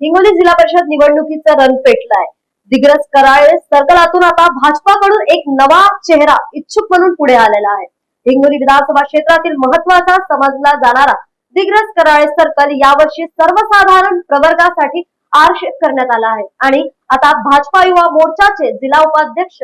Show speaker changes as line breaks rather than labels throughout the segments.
हिंगोली जिल्हा परिषद निवडणुकीचा रण पेटलाय. दिग्रज कराळे सर्कलातून आता भाजपाकडून एक नवा चेहरा इच्छुक म्हणून पुढे आलेला आहे. हिंगोली विधानसभा क्षेत्रातील महत्त्वाचा समजला जाणारा दिग्रज कराळे सर्कल यावर्षी सर्वसाधारण प्रवर्गासाठी आरक्षित करण्यात आला आहे. आणि आता भाजपा युवा मोर्चाचे जिल्हा उपाध्यक्ष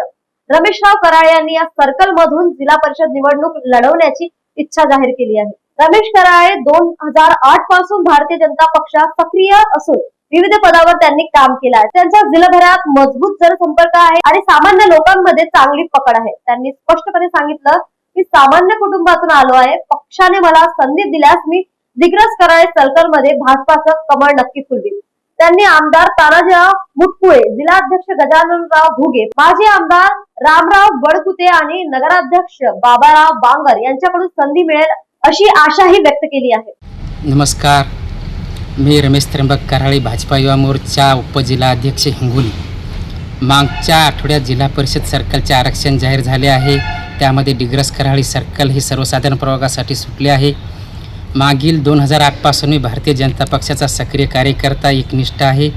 रमेशराव कराळे यांनी या सर्कल मधून जिल्हा परिषद निवडणूक लढवण्याची इच्छा जाहीर केली आहे. रमेश कराळे दोन हजार आठपासून भारतीय जनता पक्षात सक्रिय असून विविध पदावर त्यांनी काम केलं आहे. त्यांचा जिल्हाभरात मजबूत जनसंपर्क आहे आणि सामान्य लोकांमध्ये चांगली पकड आहे. त्यांनी स्पष्टपणे सांगितलं की सामान्य कुटुंबातून आलो आहे. पक्षाने मला संधी दिल्यास मी दिग्रस कराळे सरकारमध्ये भाजपाचं कमळ नक्की फुलवी त्यांनी आमदार तानाजीराव मुटकुळे जिल्हाध्यक्ष गजाननराव घुगे माजी आमदार रामराव बडकुते आणि नगराध्यक्ष बाबाराव बांगर यांच्याकडून संधी मिळेल अशी आशाही व्यक्त केली आहे.
नमस्कार. मी रमेश त्र्यंबक कराळे भाजपा युवा मोर्चा उपजिल्हाध्यक्ष हिंगोली. मागच्या आठवड्यात जिल्हा परिषद सर्कलचे आरक्षण जाहीर झाले आहे. त्यामध्ये डिग्रस कराळी सर्कल हे सर्वसाधारण प्रवर्गासाठी सुटले आहे. मागील दोन हजार आठपासून मी भारतीय जनता पक्षाचा सक्रिय कार्यकर्ता एकनिष्ठ आहे.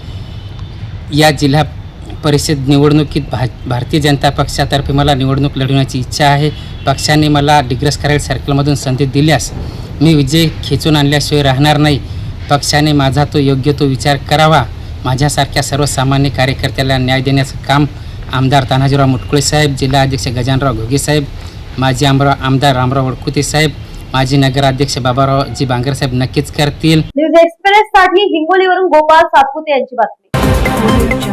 या जिल्हा परिषद निवडणुकीत भा भारतीय जनता पक्षातर्फे मला निवडणूक लढवण्याची इच्छा आहे. पक्षाने मला डिग्रस कराळी सर्कलमधून संधी दिल्यास मी विजय खेचून आणल्याशिवाय राहणार नाही. पक्षाने माझा तो योग्य तो विचार करावा. माझ्यासारख्या सर्वसामान्य कार्यकर्त्याला न्याय देण्याचं काम आमदार तानाजीराव मुटकुळे साहेब जिल्हा अध्यक्ष गजानराव घोगे साहेब माजी आमराव आमदार रामराव वडकुते साहेब माजी नगराध्यक्ष बाबारावजी बांगर साहेब नक्कीच करतील.
न्यूज एक्सप्रेस साठी हिंगोलीवरून गोपाल सातपुते यांची बातमी.